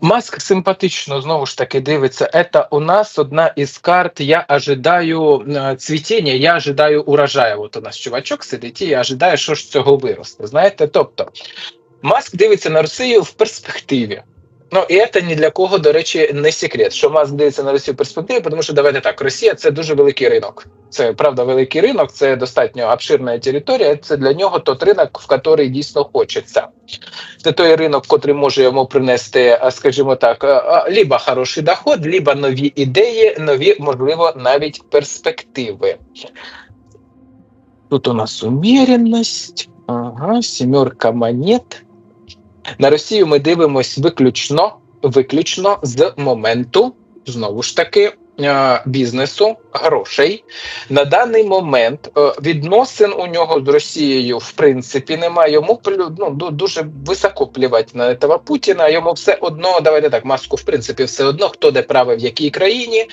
Маск симпатично знову ж таки дивиться. Это у нас одна із карт. Я ожидаю е, цвітіння, я ожидаю урожаю. От у нас чувачок сидить, і я ожидаю, що ж цього виросте. Знаєте, тобто Маск дивиться на Росію в перспективі. Ну і це ні для кого, до речі, не секрет, що Маск дивиться на Росію перспективі, тому що давайте так, Росія це дуже великий ринок. Це правда великий ринок, це достатньо обширна територія. Це для нього тот ринок, в який дійсно хочеться. Це той ринок, котрий може йому принести, скажімо так, а, а, либо хороший доход, либо нові ідеї, нові, можливо, навіть перспективи. Тут у нас уміряність, ага, сімерка монет. На Росію ми дивимось виключно, виключно з моменту, знову ж таки, бізнесу, грошей. На даний момент е, відносин у нього з Росією в принципі немає. Йому ну, дуже високо плівати на этого Путіна. Йому все одно, давайте так, маску, в принципі, все одно, хто де правив в якій країні,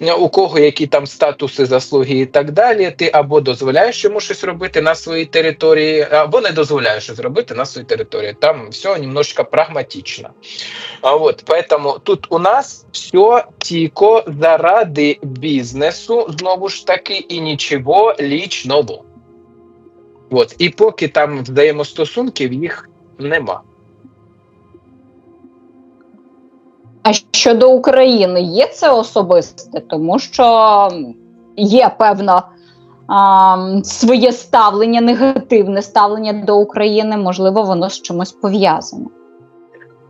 е, у кого які там статуси, заслуги і так далі. Ти або дозволяєш йому щось робити на своїй території, або не дозволяєш щось робити на своїй території. Там все немножко прагматично. А вот поэтому тут у нас все тільки заради бізнесу, знову ж таки, і нічого лічного. От. І поки там взаємостосунків їх нема. А щодо України, є це особисте, тому що є певно а, своє ставлення, негативне ставлення до України, можливо, воно з чимось пов'язане.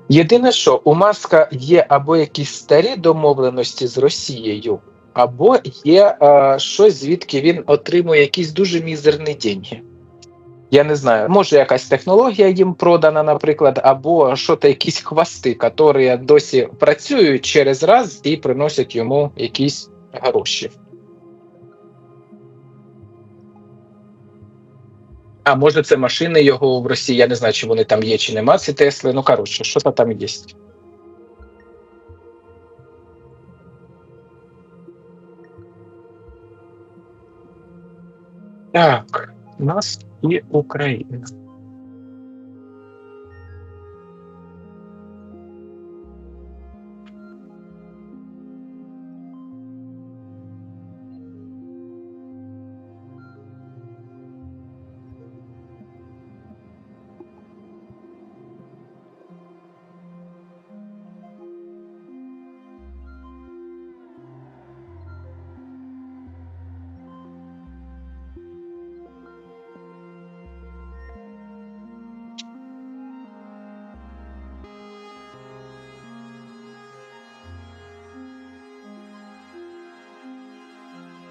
Єдине, що у Маска є або якісь старі домовленості з Росією, або є е, щось, звідки він отримує якісь дуже мізерні деньги. Я не знаю, може якась технологія їм продана, наприклад, або що то якісь хвости, які досі працюють через раз і приносять йому якісь гроші. А може, це машини його в Росії. Я не знаю, чи вони там є, чи нема ці Тесли. Ну коротше, що там є. Так, у нас і Україна.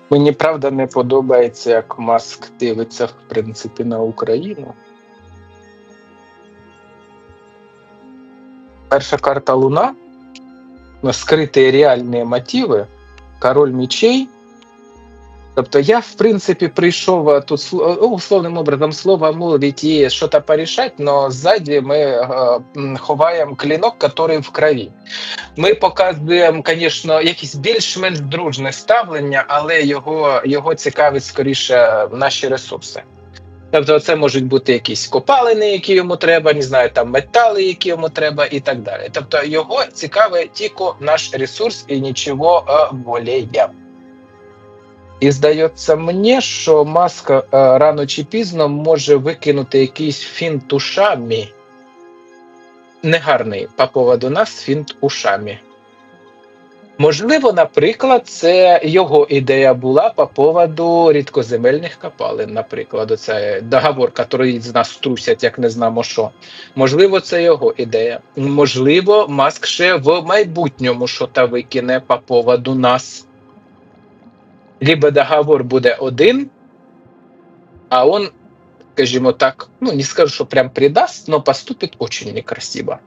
Мені правда не подобається, як Маск дивиться, в принципі, на Україну. Перша карта Луна. Скриті реальні мотиви, король мечей. Тобто я, в принципі, прийшов тут условним образом слово молвить і щось порішати, але ззаді ми ховаємо клінок, який в крові. Ми показуємо, звісно, якісь більш-менш дружне ставлення, але його, його цікавить скоріше наші ресурси. Тобто, це можуть бути якісь копалини, які йому треба, не знаю, там метали, які йому треба, і так далі. Тобто, його цікавить тільки наш ресурс і нічого е, более. І здається мені, що маска е, рано чи пізно може викинути якийсь фінт. Негарний по поводу нас фінт ушами. Можливо, наприклад, це його ідея була по поводу рідкоземельних копалин, наприклад, це договор, який з нас трусять, як не знамо що. Можливо, це його ідея. Можливо, Маск ще в майбутньому щось викине по поводу нас. Либо договор буде один, а он, скажімо так, ну не скажу, що прям придасть, но поступить очень некрасиво.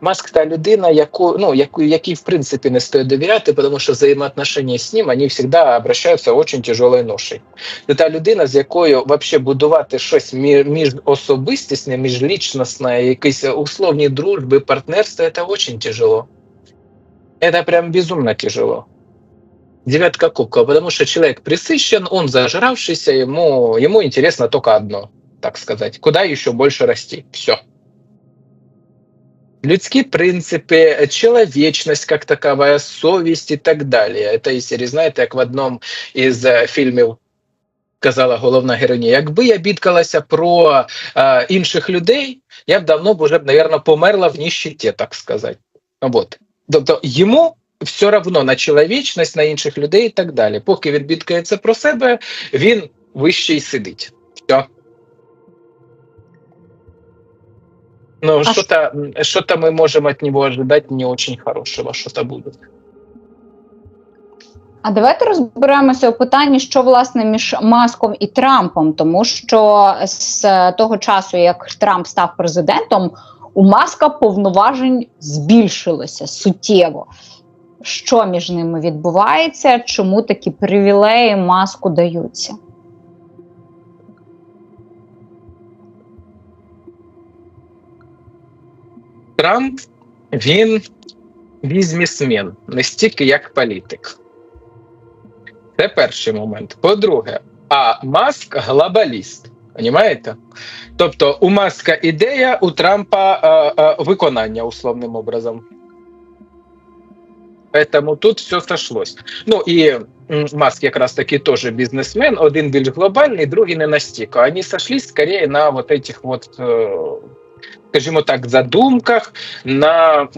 Маск та людина, яку, ну, яку, якій в принципі не стоїть довіряти, тому що взаємоотношення з ним вони завжди обращаються очень тяжелою ношею. Це та людина, з якою вообще будувати щось мі- міжособистісне, міжлічностне, якісь условні дружби, партнерства, це очень тяжело. Это прям безумно тяжело. Девятка кубков, потому что человек присыщен, он зажравшийся, ему, ему интересно только одно, так сказать. Куда еще больше расти? Все. людские принципы, человечность как таковая, совість і так. Це із серії, знаєте, як в одному із е, фільмів казала головна героїня, якби я бідкалася про е, інших людей, я б давно б уже, наверное, померла в ніщиті, так сказати. Вот. Тобто йому все равно на чоловічність, на інших людей і так далі. Поки він бідкається про себе, він вище й сидить. Все. Ну, что-то, что-то мы можем от него ожидать не очень хорошего, что-то будет. А давайте розберемося у питанні, що власне між Маском і Трампом, тому що з того часу, як Трамп став президентом, у Маска повноважень збільшилося суттєво. Що між ними відбувається? Чому такі привілеї маску даються? Трамп він бізнесмен, не стільки як політик. Це перший момент. По-друге, а Маск глобаліст. Понімаєте? Тобто у Маска ідея, у Трампа е, е, виконання условним образом. Поэтому тут все сошлось. Ну і Маск якраз таки теж бізнесмен, один більш глобальний, другий не настільки. Вони сошлись скорее на вот этих вот, е, скажімо так, задумках, на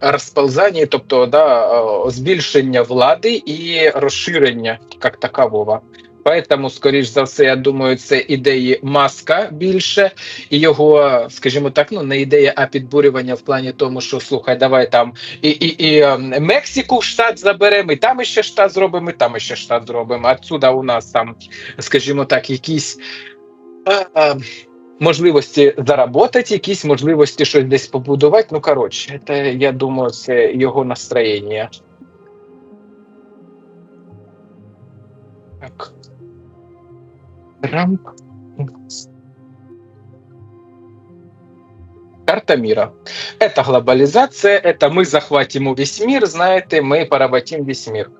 розползанні, тобто да, збільшення влади і розширення як такового. Поэтому, скоріш за все, я думаю, це ідеї маска більше, і його, скажімо так, ну не ідея, а підбурювання в плані тому, що слухай, давай там і, і, і ем, Мексику в штат заберемо, і там ще штат зробимо, і там ще штат зробимо. А Отсюда у нас там, скажімо так, якісь. е, е, Можливості заработати, якісь можливості щось десь побудувати. Ну коротше, це я думаю, це його настроєння. Трамп. Карта мира. Это глобализация, это мы захватим весь мир, знаєте, ми поработим весь мир.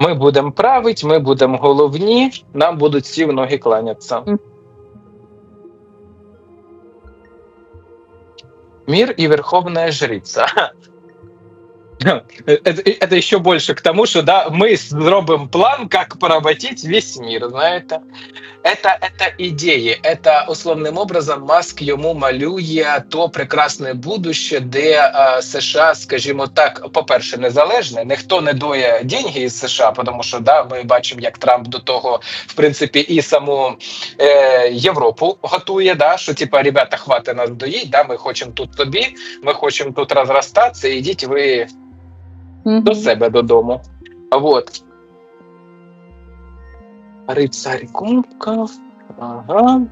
Ми будемо править, ми будемо головні, нам будуть всі в ноги кланятися. Мгм. Мир и верховная жрица. Это, это еще больше к тому, что да, мы зробим план, как поработить весь мир, знаєте. Это, это ідеї, это условним образом Маск йому малює то прекрасне будуще, де е, США, скажімо так, по-перше, незалежне, ніхто не доє деньги із США, тому що да, ми бачимо, як Трамп до того, в принципі, і саму е, Європу готує, да, що типа, ребята, хватить нас доїть, да, ми хочемо тут собі, ми хочемо тут розростатися, ідіть ви Мгм. до себе додому. Вот. Рыцарь кубков. Ага.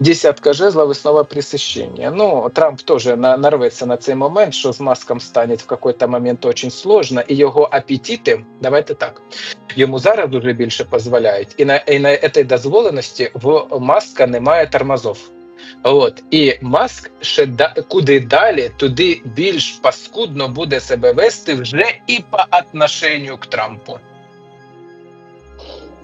Десятка жезлов и снова пресыщение. Ну, Трамп тоже на, нарветься на цей момент, що з маском стане в какой-то момент очень сложно, і його апетити, давайте так, йому зараз дуже більше дозволяють. І на, і на этой дозволеності в маска немає тормозов. От і маск ще да, куди далі, туди більш паскудно буде себе вести вже і по отношенню к Трампу.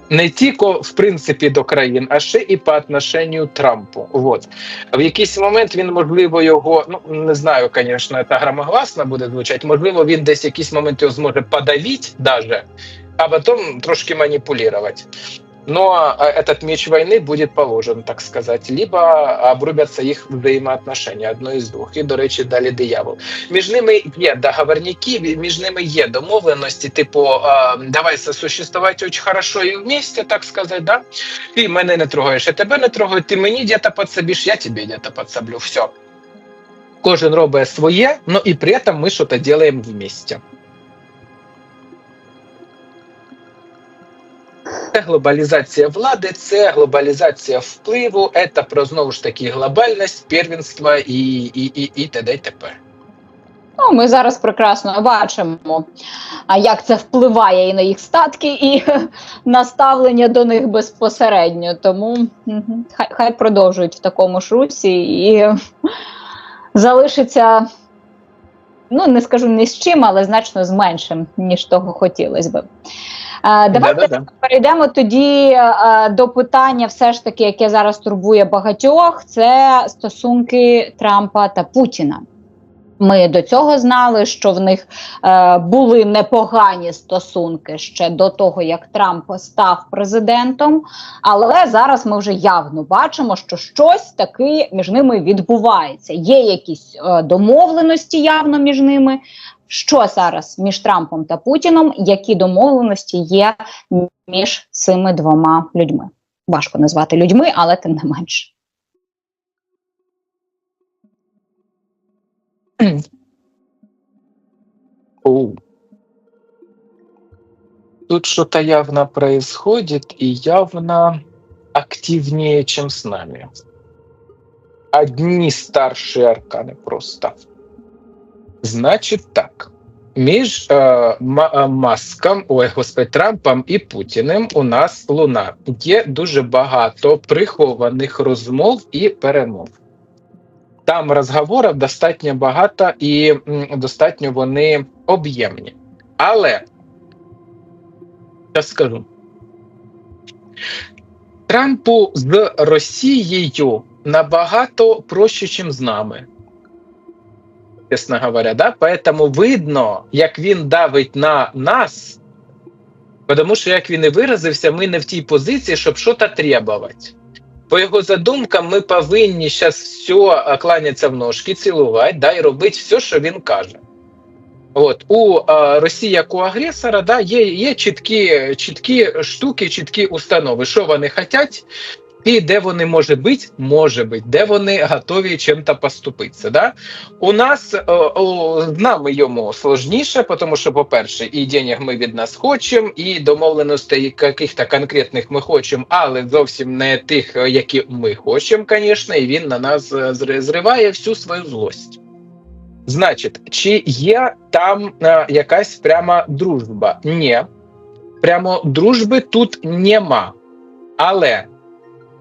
Не тільки в принципі до країн, а ще і по отношенню Трампу. От в якийсь момент він можливо його, ну не знаю, звісно, це громогласно буде звучати. Можливо, він десь якийсь момент його зможе подавити, даже, а потім трошки маніпулювати. Но а, этот меч войны будет положен, так сказать, либо обрубятся їх взаємоотношення, одно із двох. І, до речі, далі диявол. Між ними є договорники, між ними є домовленості, типу, а, давай сосуществувати очень хорошо і вместе, так сказать, да? Ти мене не трогаєш, я тебе не трогаю, ти мені где-то подсобиш, я тебе где-то подсоблю, все. Кожен робить своє, но і при этом ми щось робимо вместе. Глобалізація влади, це глобалізація впливу, це про знову ж таки глобальність, первенство і, і, і, і т.д. і т.п. Ну, ми зараз прекрасно бачимо, як це впливає і на їх статки, і на ставлення до них безпосередньо. Тому хай, хай продовжують в такому ж русі і залишиться, ну не скажу ні з чим, але значно з меншим, ніж того хотілося Е, давайте Да-да-да. перейдемо тоді е, до питання, все ж таки, яке зараз турбує багатьох, це стосунки Трампа та Путіна. Ми до цього знали, що в них е, були непогані стосунки ще до того, як Трамп став президентом. Але зараз ми вже явно бачимо, що щось таки між ними відбувається. Є якісь е, домовленості явно між ними. Що зараз між Трампом та Путіном? Які домовленості є між цими двома людьми? Важко назвати людьми, але тим не менше. Тут что-то явно происходит и явно активнее, чем с нами. Одни старшие арканы просто. Значить так. Між е, е, Маском, ой, господи, Трампом і Путіним у нас луна. Є дуже багато прихованих розмов і перемов. Там розговорів достатньо багато і достатньо вони об'ємні. Але я скажу. Трампу з Росією набагато проще, ніж з нами. Чесно говоря, да? Поэтому видно, як він давить на нас, тому що, як він і виразився, ми не в тій позиції, щоб щось требувати. По його задумкам, ми повинні зараз все кланятися в ножки, цілувати, да, і робити все, що він каже. От у е, Росії як у агресора, да, є, є чіткі, чіткі штуки, чіткі установи, що вони хочуть, і де вони може бути, може бути, де вони готові чим-то поступитися. Да? У нас е, з нами йому сложніше, тому що, по-перше, і денег ми від нас хочемо, і домовленостей яких-то конкретних ми хочемо, але зовсім не тих, е, які ми хочемо, звісно, і він на нас е, зриває всю свою злость. Значить, чи є там е, якась пряма дружба? Ні. Прямо дружби тут нема. Але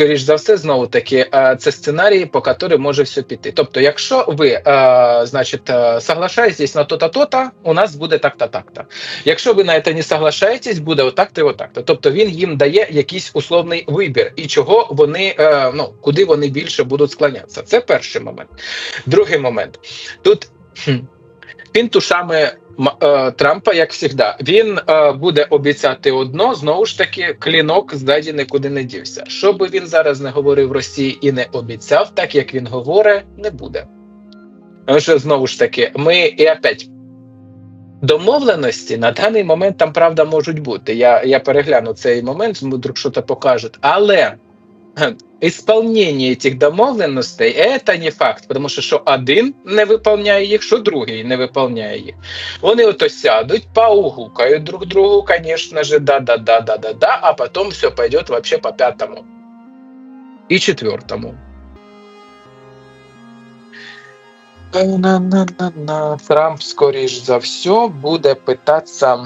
Скоріш за все, знову таки, е, це сценарій, по якому може все піти. Тобто, якщо ви, е, значить, е, соглашаєтесь на то-то, то-то, у нас буде так-то, так-то. Якщо ви на це не соглашаєтесь, буде отак-то і отак-то. Тобто він їм дає якийсь условний вибір, і чого вони, ну, куди вони більше будуть склонятися. Це перший момент. Другий момент. Тут він тушами е, Трампа, як завжди, він е, буде обіцяти одно, знову ж таки, клінок ззаді нікуди не дівся. Що би він зараз не говорив Росії і не обіцяв, так як він говорить, не буде. Тому що знову ж таки, ми і опять. Домовленості на даний момент там правда можуть бути. Я, я перегляну цей момент, вдруг щось покажуть. Але ісполнення цих домовленостей це не факт, тому що що один не виконує їх, що другий не виконує їх. Вони ото сядуть, поугукають друг другу, конечно же, да-да-да-да-да-да, а потом все пойдет вообще по пятому и четвертому. На-на-на-на. Трамп, скоріш за все, буде питатися.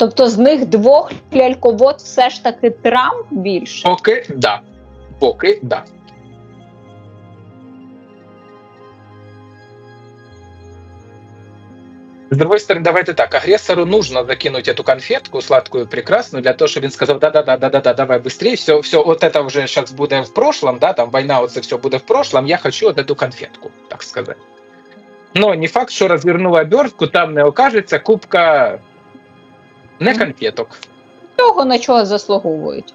Тобто з них двох ляльковод все ж таки Трамп більше. Поки да. Поки да. С другой стороны, давайте так, агрессору нужно закинуть эту конфетку сладкую, прекрасную, для того, чтобы он сказал, да-да-да-да-да, давай быстрее, все, все, вот это уже сейчас будет в прошлом, да, там война, вот это все будет в прошлом, я хочу вот эту конфетку, так сказать. Но не факт, що розвернула обертку, там не окажеться кубка не конфеток. Того на чого заслуговують.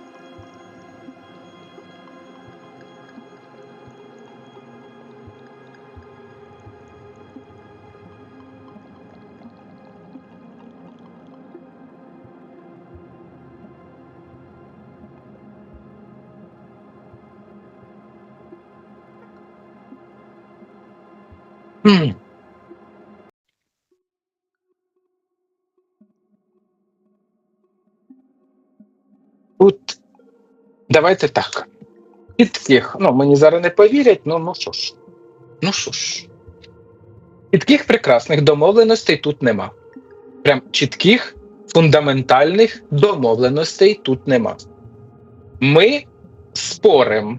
Mm. Давайте так. Підких, ну мені зараз не повірять, ну ну що ж. Ну що ж. Чітких прекрасних домовленостей тут нема. Прям чітких, фундаментальних домовленостей тут нема. Ми спорим.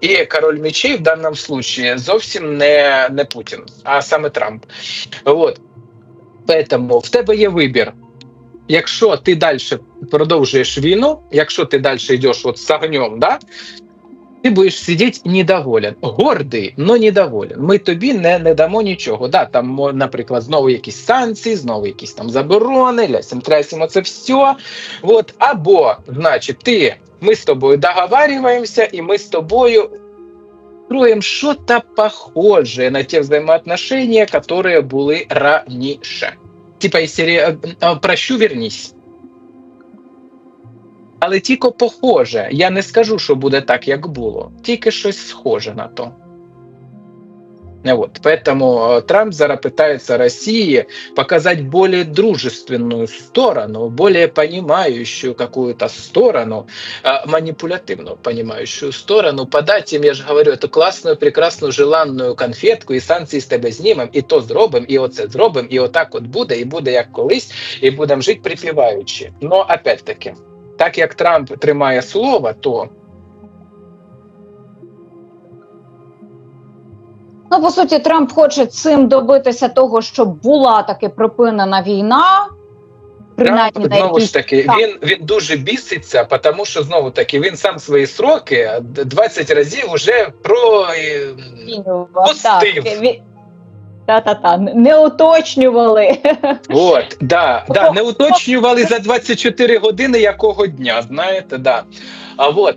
І король мечей в даному случае зовсім не, не Путін, а саме Трамп. От. Поэтому в тебе є вибір. Якщо ти далі продовжуєш війну, якщо ти далі йдеш от з огнем, да, ти будеш сидіти недоволен. Гордий, але недоволен. Ми тобі не, не дамо нічого. Да, там, наприклад, знову якісь санкції, знову якісь там заборони, лясім трясимо це все. От, або, значить, ти, ми з тобою договарюємося, і ми з тобою строим что-то похожее на те взаимоотношения, которые були раніше. Типа, із серії е, е, прощу, вернись. Але тільки похоже. Я не скажу, що буде так, як було. Тільки щось схоже на то. Э, Вот. Поэтому э, Трамп зараз пытается России показать более дружественную сторону, более понимающую какую-то сторону, э, манипулятивную понимающую сторону, подать им, я же говорю, эту классную, прекрасную, желанную конфетку, і санкції з тебе знімем, і то зробимо, і оце зробимо, і отак от буде, і буде як колись, і будемо жити припіваючи. Но опять-таки, так як Трамп тримає слово, то Ну, по суті, Трамп хоче цим добитися того, щоб була таки припинена війна. Принаймні Трамп, на знову ж таки, так. він, він дуже біситься, тому що знову таки він сам свої сроки 20 разів вже про е. Пустив. Та-та-та, не уточнювали. От, да, да, не уточнювали за 24 години якого дня, знаєте, да. А от